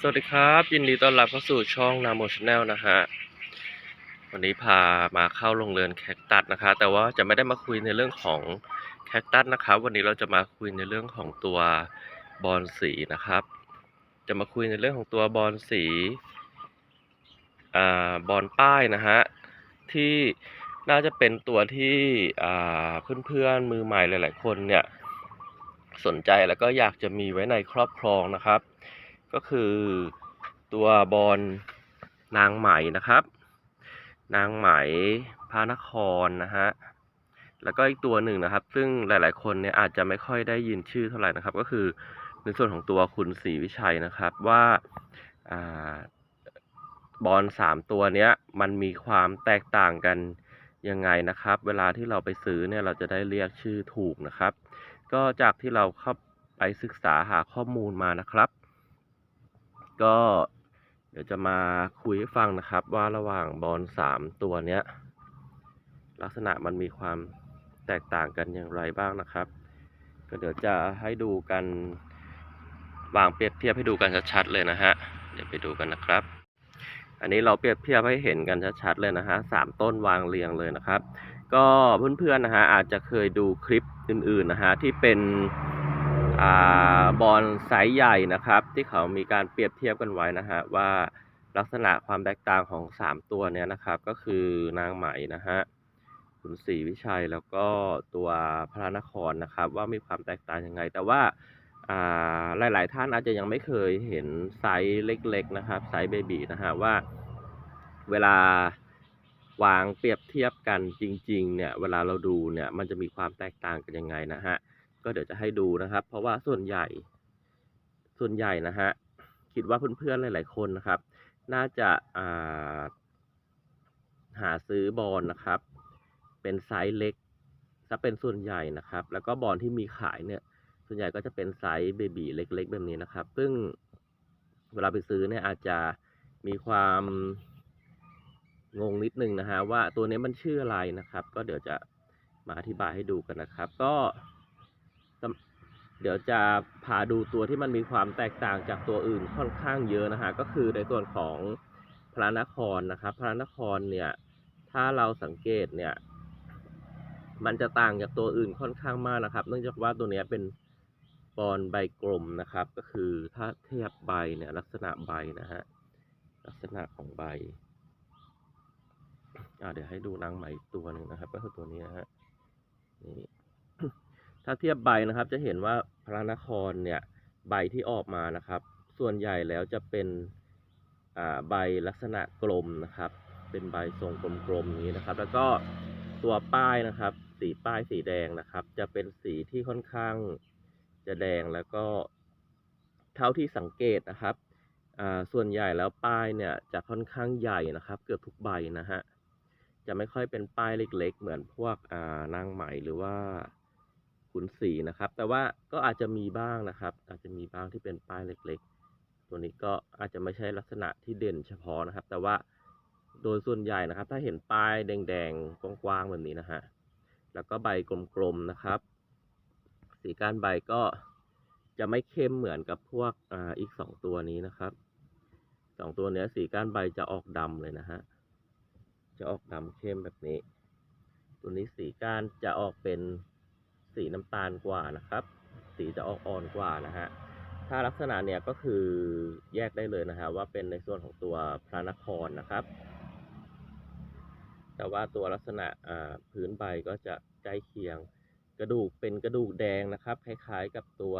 สวัสดีครับ ยินดีต้อนรับเข้าสู่ช่องนาโมชแนลนะฮะวันนี้พามาเข้าโรงเรือนแคคตัสนะคะ แต่ว่าจะไม่ได้มาคุยในเรื่องของแคคตัสนะครับ วันนี้เราจะมาคุยในเรื่องของตัวบอลสีนะครับ จะมาคุยในเรื่องของตัวบอลสีอ่าบอลป้ายนะฮะที่น่าจะเป็นตัวที่อ่าเพื่อนๆมือใหม่หลาย ๆ คนเนี่ยสนใจแล้วก็อยากจะมีไว้ในครอบครองนะครับ ก็คือตัวบอลนางไหมนะครับ นางไหมพระนครนะฮะแล้วก็อีกตัวหนึ่งนะครับ ซึ่งหลาย ๆ คนเนี่ยอาจจะไม่ค่อยได้ยินชื่อเท่าไหร่นะครับ ก็คือในส่วนของตัวคุณศรีวิชัยนะครับว่าอบอลสามตัวเนี้ยมันมีความแตกต่างกันยังไงนะครับ เวลาที่เราไปซื้อเนี่ยเราจะได้เรียกชื่อถูกนะครับ ก็จากที่เราเข้าไปศึกษาหาข้อมูลมานะครับ ก็เดี๋ยวจะมาคุยให้ฟังนะครับ ว่าระหว่างบอลสามตัวเนี้ย ลักษณะมันมีความแตกต่างกันอย่างไรบ้างนะครับ ก็เดี๋ยวจะให้ดูกันวางเปรียบเทียบให้ดูกันชัดๆเลยนะฮะเดี๋ยวไปดูกันนะครับ อันนี้เราเปรียบเทียบให้เห็นกันชัดๆเลยนะฮะสามต้นวางเรียงเลยนะครับ ก็เพื่อนๆนะฮะอาจจะเคยดูคลิปอื่นๆนะฮะที่เป็น บอลไซส์ใหญ่นะครับ ที่เขามีการเปรียบเทียบกันไว้นะฮะว่าลักษณะความแตกต่างของสามตัวเนี้ยนะครับ ก็คือนางไหมนะฮะขุนศรีวิชัยแล้วก็ตัวพระนครนะครับ ว่ามีความแตกต่างยังไง แต่ว่าอ่าหลาย ๆ ท่านอาจจะยังไม่เคยเห็นไซส์เล็ก ๆ นะครับไซส์เบบีนะฮะว่าเวลาวางเปรียบเทียบกันจริง ๆ เนี่ย เวลาเราดูเนี่ยมันจะมีความแตกต่างกันยังไงนะฮะ ก็เดี๋ยวจะให้ดูนะครับ เพราะว่าส่วนใหญ่ ส่วนใหญ่นะฮะคิดว่าเพื่อนๆหลาย ๆ คนนะครับ น่าจะาหาซื้อบอลนะครับ เป็นไซส์เล็กถ้าเป็นส่วนใหญ่นะครับ แล้วก็บอลที่มีขายเนี่ย ส่วนใหญ่ก็จะเป็นไซส์เบบีเล็ก ๆ แบบนี้นะครับ ซึ่งเวลาไปซื้อเนี่ยอาจจะมีความงงนิดนึงนะฮะว่าตัวนี้มันชื่ออะไรนะครับ ก็เดี๋ยวจะมาอธิบายให้ดูกันนะครับ ก็ เดี๋ยวจะพาดูตัวที่มันมีความแตกต่างจากตัวอื่นค่อนข้างเยอะนะฮะก็คือในส่วนของพระนครนะครับ พระนครเนี่ยถ้าเราสังเกตเนี่ย มันจะต่างจากตัวอื่นค่อนข้างมากนะครับ เนื่องจากว่าตัวนี้เป็นบอลใบกลมนะครับ ก็คือถ้าเทียบใบเนี่ยลักษณะใบนะฮะลักษณะของใบอ่าเดี๋ยวให้ดูนางไหมอีกตัวหนึ่งนะครับ ก็คือตัวนี้นะฮะนี่ ถ้าเทียบใบนะครับจะเห็นว่าพระนครเนี่ยใบที่ออกมานะครับ ส่วนใหญ่แล้วจะเป็นใบลักษณะกลมนะครับ เป็นใบทรงกลมๆนี้นะครับ แล้วก็ตัวป้ายนะครับ สีป้ายสีแดงนะครับ จะเป็นสีที่ค่อนข้างจะแดงแล้วก็เท่าที่สังเกตนะครับส่วนใหญ่แล้วป้ายเนี่ยจะค่อนข้างใหญ่นะครับ เกือบทุกใบนะฮะจะไม่ค่อยเป็นป้ายเล็ก ๆ เหมือนพวกนางไหมหรือว่า ขุนศรีนะครับ แต่ว่าก็อาจจะมีบ้างนะครับ อาจจะมีบ้างที่เป็นป้ายเล็ก ๆ ตัวนี้ก็อาจจะไม่ใช่ลักษณะที่เด่นเฉพาะนะครับ แต่ว่าโดยส่วนใหญ่นะครับ ถ้าเห็นป้ายแดงๆกว้างๆแบบนี้นะฮะแล้วก็ใบกลมๆนะครับ สีก้านใบก็จะไม่เข้มเหมือนกับพวกอ่าอีกสองตัวนี้นะครับสองตัวนี้สีก้านใบจะออกดำเลยนะฮะจะออกดำเข้มแบบนี้ ตัวนี้สีก้านจะออกเป็น สีน้ำตาลกว่านะครับ สีจะออกอ่อนกว่านะฮะถ้าลักษณะเนี่ยก็คือแยกได้เลยนะฮะว่าเป็นในส่วนของตัวพระนครนะครับ แต่ว่าตัวลักษณะอ่าพื้นใบก็จะใกล้เคียงกระดูกเป็นกระดูกแดงนะครับ คล้ายๆกับตัว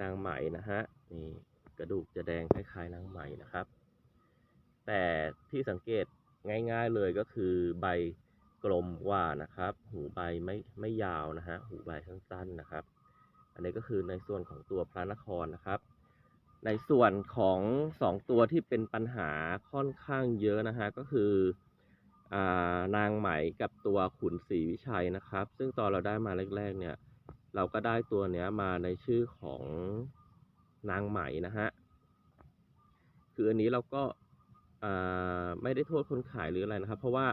นางไหมนะฮะนี่กระดูกจะแดงคล้ายๆนางไหมนะครับ แต่ที่สังเกตง่าย ๆเลยก็คือใบ กลมกว่านะครับ หูใบไม่ไม่ยาวนะฮะหูใบสั้นๆนะครับ อันนี้ก็คือในส่วนของตัวพระนครนะครับ ในส่วนของสองตัวที่เป็นปัญหาค่อนข้างเยอะนะฮะก็คืออนางไหมกับตัวขุนศรีวิชัยนะครับ ซึ่งตอนเราได้มาแรก ๆ เนี่ย เราก็ได้ตัวเนี้ยมาในชื่อของนางไหมนะฮะคืออันนี้เราก็ไม่ได้โทษคนขายหรืออะไรนะครับ เพราะว่า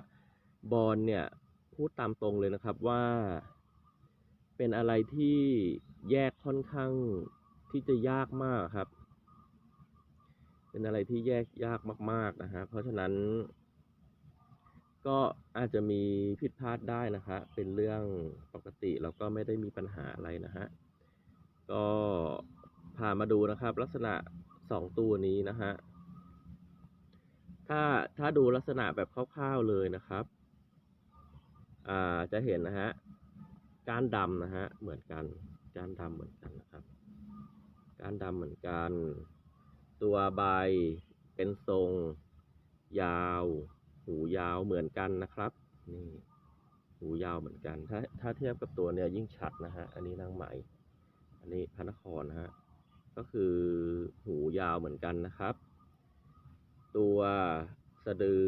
บอลเนี่ยพูดตามตรงเลยนะครับว่า เป็นอะไรที่แยกค่อนข้างที่จะยากมากครับ เป็นอะไรที่แยกยากมาก ๆนะฮะเพราะฉะนั้น ก็อาจจะมีผิดพลาดได้นะคะเป็นเรื่องปกติแล้วก็ไม่ได้มีปัญหาอะไรนะฮะก็พามาดูนะครับลักษณะสองตัวนี้นะฮะถ้าถ้าดูลักษณะแบบคร่าวๆเลยนะครับ อ่าจะเห็นนะฮะก้านดำนะฮะเหมือนกันก้านดำเหมือนกันนะครับก้านดำเหมือนกัน ตัวใบเป็นทรง ยาว หูยาวเหมือนกันนะครับนี่หูยาวเหมือนกัน ถ้าถ้าเทียบกับตัวเนี่ยยิ่งชัดนะฮะอันนี้นางไหมอันนี้พระนครนะฮะก็คือหูยาวเหมือนกันนะครับ ตัวสะดือ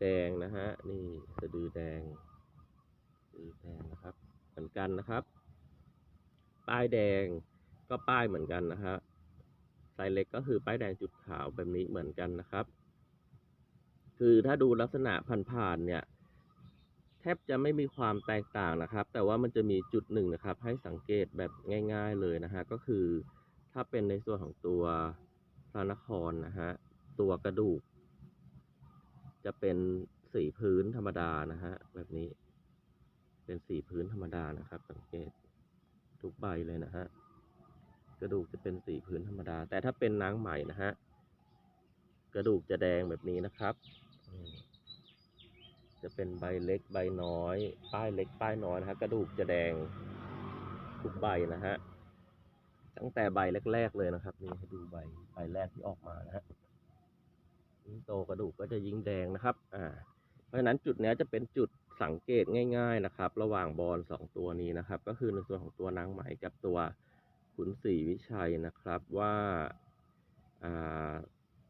แดงนะฮะนี่สะดือแดง สะดือแดงนะครับ เหมือนกันนะครับ ป้ายแดงก็ป้ายเหมือนกันนะฮะไซส์เล็กก็คือป้ายแดงจุดขาวแบบนี้เหมือนกันนะครับ คือถ้าดูลักษณะผ่านๆเนี่ย แทบจะไม่มีความแตกต่างนะครับ แต่ว่ามันจะมีจุดหนึ่งนะครับ ให้สังเกตแบบง่าย ๆเลยนะฮะก็คือถ้าเป็นในส่วนของตัวพระนครนะฮะตัวกระดูก จะเป็นสีพื้นธรรมดานะฮะแบบนี้ เป็นสีพื้นธรรมดานะครับ สังเกตทุกใบเลยนะฮะกระดูกจะเป็นสีพื้นธรรมดา แต่ถ้าเป็นนางไหม่นะฮะกระดูกจะแดงแบบนี้นะครับ จะเป็นใบเล็กใบน้อย ป้ายเล็กป้ายน้อยนะฮะกระดูกจะแดงทุกใบนะฮะตั้งแต่ใบแรก ๆ เลยนะครับ นี่ให้ดูใบใบแรกที่ออกมานะฮะยิ่งโตกระดูกก็จะยิ่งแดงนะครับ อ่า เพราะฉะนั้นจุดเนี้ยจะเป็นจุด สังเกตง่าย ๆนะครับ ระหว่างบอลสองตัวนี้นะครับ ก็คือในส่วนของตัวนางไหมกับตัวขุนศรีวิชัยนะครับว่าา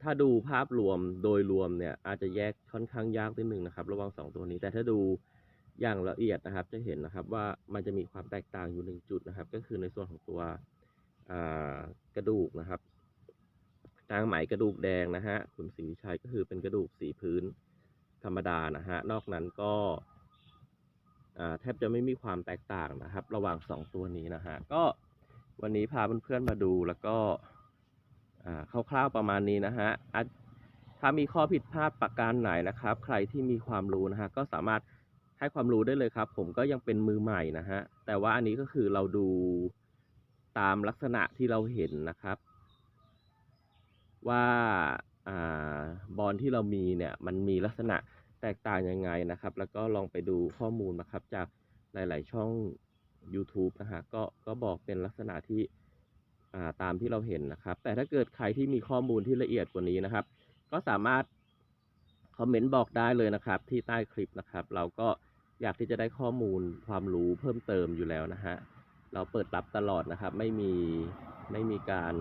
ถ้าดูภาพรวมโดยรวมเนี่ยอาจจะแยกค่อนข้างยากนิดนึงนะครับ ระหว่างสองตัวนี้ แต่ถ้าดูอย่างละเอียดนะครับ จะเห็นนะครับว่ามันจะมีความแตกต่างอยู่หนึ่งจุดนะครับ ก็คือในส่วนของตัวกระดูกนะครับนางไหมกระดูกแดงนะฮะขุนศรีวิชัยก็คือเป็นกระดูกสีพื้นธรรมดานะฮะ นอกนั้นก็ แทบจะไม่มีความแตกต่างนะครับ ระหว่างสองตัวนี้นะฮะก็วันนี้พาเพื่อนๆมาดูแล้วก็คร่าวๆประมาณนี้นะฮะถ้ามีข้อผิดพลาดประการไหนนะครับ ใครที่มีความรู้นะฮะก็สามารถให้ความรู้ได้เลยครับ ผมก็ยังเป็นมือใหม่นะฮะแต่ว่าอันนี้ก็คือเราดูตามลักษณะที่เราเห็นนะครับ ว่าอ่าบอลที่เรามีเนี่ยมันมีลักษณะ แตกต่างยังไงนะครับ แล้วก็ลองไปดูข้อมูลนะครับ จากหลาย ๆ ช่อง YouTube นะฮะก็ก็บอกเป็นลักษณะที่าตามที่เราเห็นนะครับ แต่ถ้าเกิดใครที่มีข้อมูลที่ละเอียดกว่านี้นะครับ ก็สามารถคอมเมนต์บอกได้เลยนะครับ ที่ใต้คลิปนะครับ เราก็อยากที่จะได้ข้อมูลความรู้เพิ่มเติมอยู่แล้วนะฮะเราเปิดรับตลอดนะครับ ไม่มีไม่มีการ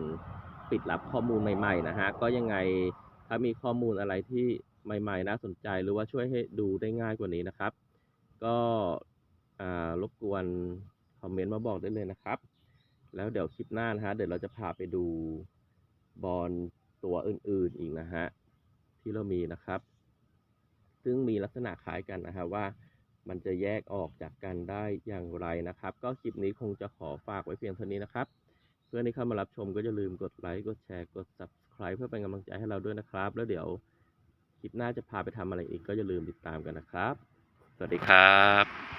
ปิดรับข้อมูลใหม่ ๆ นะฮะก็ยังไงถ้ามีข้อมูลอะไรที่ ใหม่ ๆ น่าสนใจหรือว่าช่วยให้ดูได้ง่ายกว่านี้นะครับ ก็รบกวนคอมเมนต์มาบอกได้เลยนะครับ แล้วเดี๋ยวคลิปหน้านะฮะเดี๋ยวเราจะพาไปดูบอลตัวอื่นๆอีกนะฮะที่เรามีนะครับ ซึ่งมีลักษณะคล้ายกันนะฮะว่ามันจะแยกออกจากกันได้อย่างไรนะครับ ก็คลิปนี้คงจะขอฝากไว้เพียงเท่านี้นะครับ เพื่อนที่เข้ามารับชมก็อย่าลืมกดไลค์กดแชร์กด subscribe เพื่อเป็นกำลังใจให้เราด้วยนะครับ แล้วเดี๋ยว คลิปหน้าจะพาไปทำอะไรอีกก็อย่าลืมติดตามกันนะครับ สวัสดีครับ